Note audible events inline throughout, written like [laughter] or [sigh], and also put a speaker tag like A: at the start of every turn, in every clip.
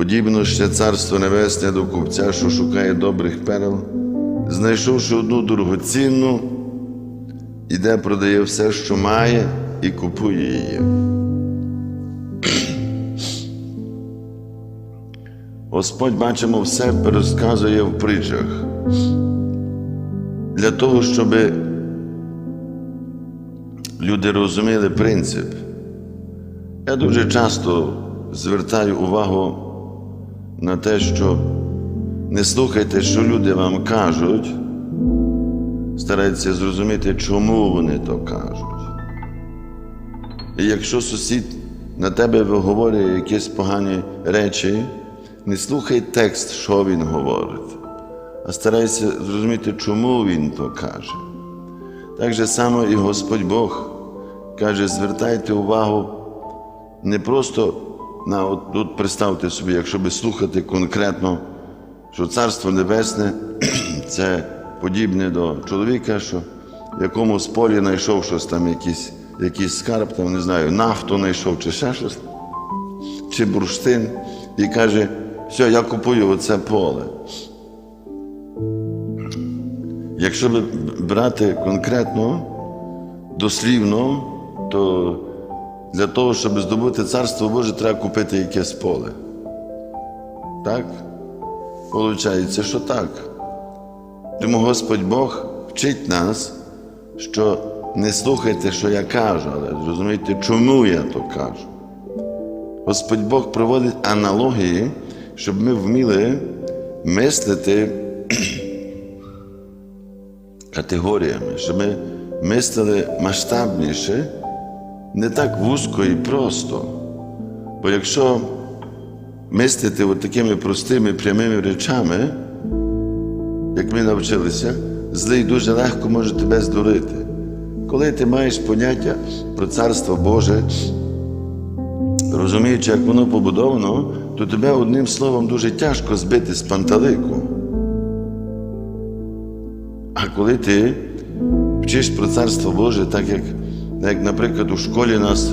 A: Подібно ще царство небесне до купця, що шукає добрих перел, знайшовши одну дорогоцінну, іде, продає все, що має, і купує її. Господь, бачимо, все розказує в притчах для того, щоб люди розуміли принцип. Я дуже часто звертаю увагу на те, що не слухайте, що люди вам кажуть, старайтеся зрозуміти, чому вони то кажуть. І якщо сусід на тебе виговорює якісь погані речі, не слухай текст, що він говорить, а старайся зрозуміти, чому він то каже. Так же само і Господь Бог каже, звертайте увагу не просто на от тут представте собі, якщо би слухати конкретно, що Царство Небесне [clears throat] це подібне до чоловіка, що в якомусь полі знайшов щось там, якийсь, якийсь скарб, там, не знаю, нафту знайшов чи ще щось, чи бурштин, і каже, все, я купую оце поле. Якщо б брати конкретно, дослівно, то для того, щоб здобути Царство Боже, треба купити якесь поле. Так? Получається, що так. Тому Господь Бог вчить нас, що не слухайте, що я кажу, але зрозумійте, чому я то кажу. Господь Бог проводить аналогії, щоб ми вміли мислити категоріями, щоб ми мислили масштабніше, не так вузько і просто. Бо якщо мислити от такими простими прямими речами, як ми навчилися, злий дуже легко може тебе здурити. Коли ти маєш поняття про Царство Боже, розуміючи, як воно побудовано, то тебе одним словом дуже тяжко збити з панталику. А коли ти вчиш про Царство Боже, так як, як, наприклад, у школі нас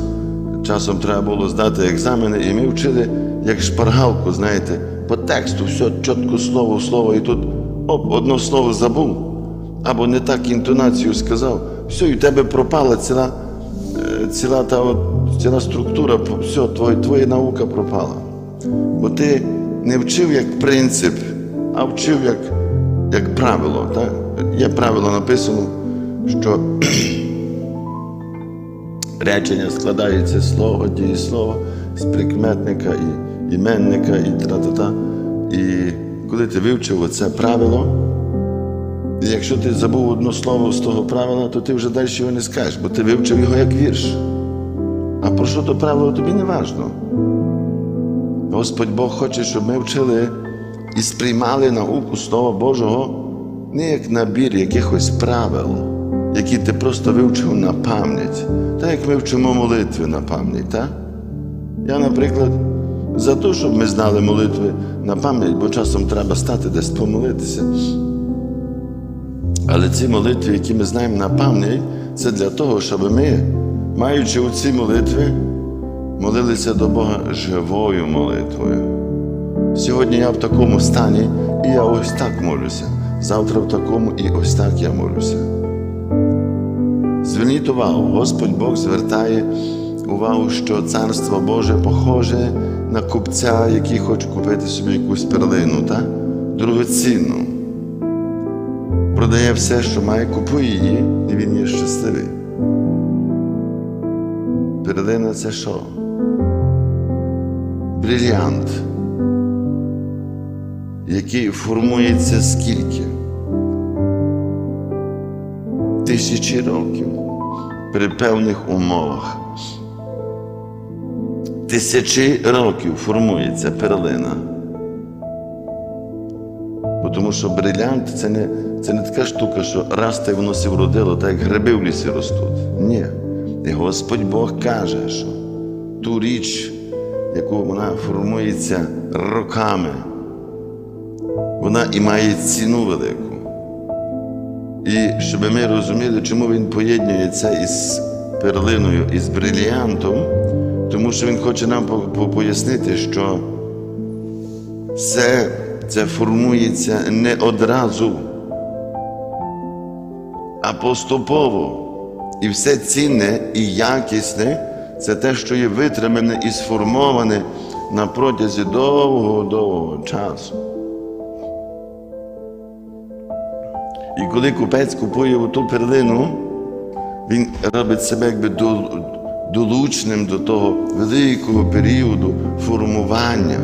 A: часом треба було здати екзамени, і ми вчили як шпаргалку, знаєте, по тексту, все чітко слово в слово, і тут оп, одно слово забув, або не так інтонацію сказав, все, і в тебе пропала ціла, е, ціла та от, ціла структура, все, твоя, твоя наука пропала. Бо ти не вчив як принцип, а вчив як, як правило. Так? Є правило написано, що речення складається з слова, з прикметника і іменника, і тра-та-та. І коли ти вивчив оце правило, якщо ти забув одне слово з того правила, то ти вже далі його не скажеш, бо ти вивчив його як вірш. А про що то правило тобі не важно. Господь Бог хоче, щоб ми вчили і сприймали науку Слова Божого не як набір якихось правил, які ти просто вивчив на пам'ять, так як ми вчимо молитви на пам'ять. так? Я, наприклад, за те, щоб ми знали молитви на пам'ять, бо часом треба стати десь помолитися. Але ці молитви, які ми знаємо на пам'ять, це для того, щоб ми, маючи у ці молитви, молилися до Бога живою молитвою. Сьогодні я в такому стані, і я ось так молюся. Завтра в такому і ось так я молюся. Зверніть увагу, Господь Бог звертає увагу, що Царство Боже похоже на купця, який хоче купити собі якусь перлину, так? дорогоцінну. Продає все, що має, купує її, і він є щасливий. Перлина це що? Брильянт, який формується скільки? Тисячі років при певних умовах. Тисячі років формується перлина. Бо Тому що брилянт це не, це не така штука, що раз й воно сі вродило, так як гриби в лісі ростуть. Ні. І Господь Бог каже, що ту річ, яку вона формується роками, вона і має ціну велику. І щоб ми розуміли, чому він поєднує це із перлиною, із бриліантом, тому що він хоче нам по- по- пояснити, що Все це формується не одразу, а поступово. І все цінне і якісне це те, що є витримане і сформоване на протязі довгого-довгого часу. І коли купець купує ту перлину, він робить себе якби долучним до того великого періоду формування.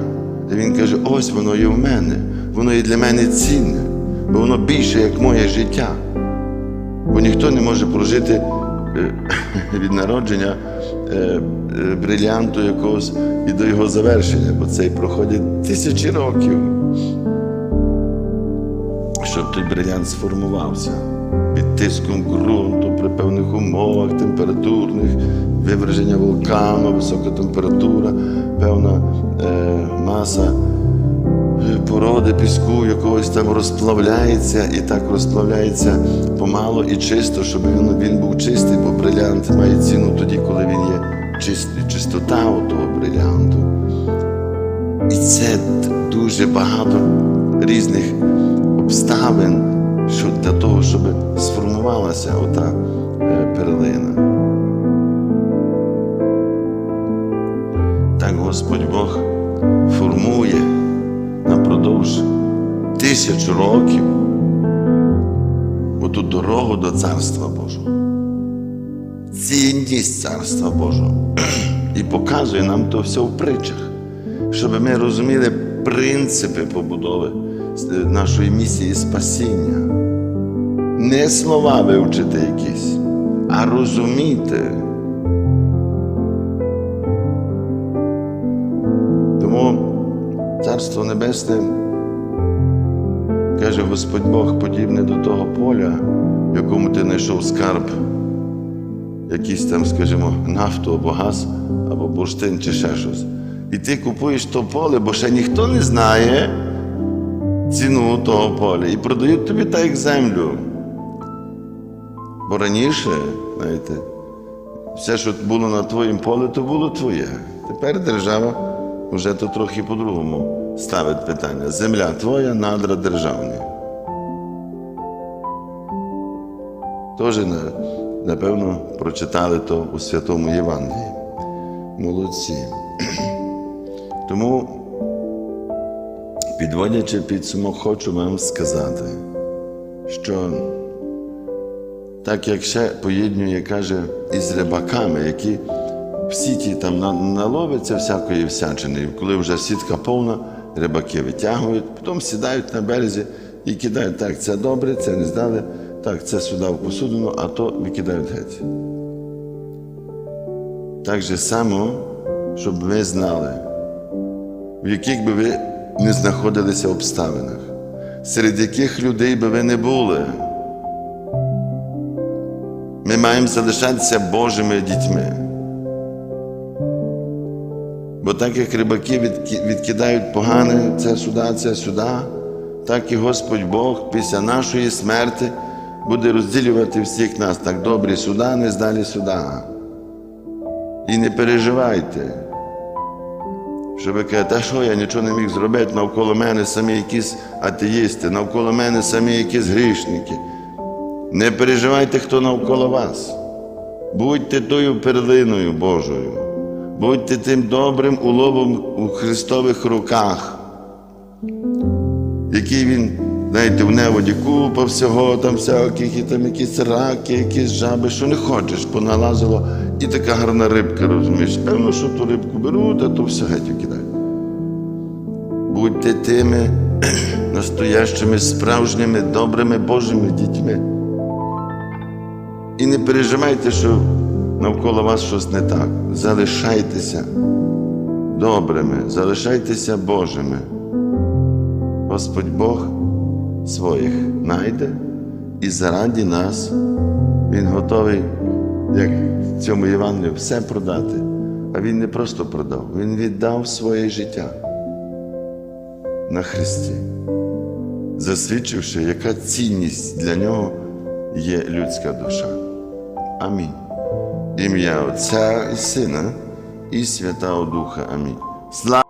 A: І він каже: ось воно є в мене, воно є для мене цінне, бо воно більше, як моє життя. Бо ніхто не може прожити е, [laughs] від народження е, е, брилянту якогось і до його завершення, бо це й проходять тисячі років, щоб той брилянт сформувався під тиском ґрунту, при певних умовах температурних, виверження вулкану, висока температура, певна е, маса породи піску якогось там розплавляється і так розплавляється помало і чисто, щоб він, він був чистий, бо брилянт має ціну тоді, коли він є чистий, чистота у того брилянту. І це дуже багато різних обставин для того, щоб сформувалася ота е, перлина. Так Господь Бог формує напродовж тисяч років оту дорогу до Царства Божого. Цінність Царства Божого. І показує нам то все в притчах, щоб ми розуміли принципи побудови нашої місії спасіння. Не слова вивчити якісь, а розуміти. Тому Царство Небесне, каже Господь Бог, подібне до того поля, в якому ти знайшов скарб, якийсь там, скажімо, нафту або газ, або бурштин чи ще щось. І ти купуєш то поле, бо ще ніхто не знає ціну того поля. І продають тобі так як землю. Бо раніше, знаєте, все, що було на твоїм полі, то було твоє. Тепер держава вже то трохи по-другому ставить питання. Земля твоя, надра державні. Теж, напевно, прочитали то у Святому Євангелії. Молодці. Тому, підводячи підсумок, хочу вам сказати, що так як ще поєднує, каже, із рибаками, які в сіті там наловиться всякої всячини, коли вже сітка повна, рибаки витягують, потім сідають на березі і кидають так, це добре, це не здали, так, це сюди в посудину, а то викидають геть. Так же само, щоб ви знали, в яких би ви не знаходилися обставинах, серед яких людей би ви не були. Ми маємо залишатися Божими дітьми. Бо так як рибаки відкидають погане це сюди, це сюди, так і Господь Бог після нашої смерти буде розділювати всіх нас так добрі сюди, не здалі сюди. І не переживайте. Що ви кажете, а що я нічого не міг зробити, навколо мене самі якісь атеїсти, навколо мене самі якісь грішники. Не переживайте, хто навколо вас. Будьте тою перлиною Божою, будьте тим добрим уловом у Христових руках, який він, знаєте, в неводі купа всього, там всяких, там якісь раки, якісь жаби, що не хочеш, поналазило, і така гарна рибка, розумієш. Певно, що ту рибку беруть, а то все геть кидають. Будьте тими [clears throat] настоящими, справжніми, добрими Божими дітьми. І не переживайте, що навколо вас щось не так. Залишайтеся добрими, залишайтеся Божими. Господь Бог своїх найде і заради нас Він готовий, як в цьому Євангелії, все продати. А Він не просто продав, Він віддав своє життя на Христі, засвідчивши, яка цінність для нього є людська душа. Амінь. Ім'я Отця і Сина і Святого Духа. Амінь. Слава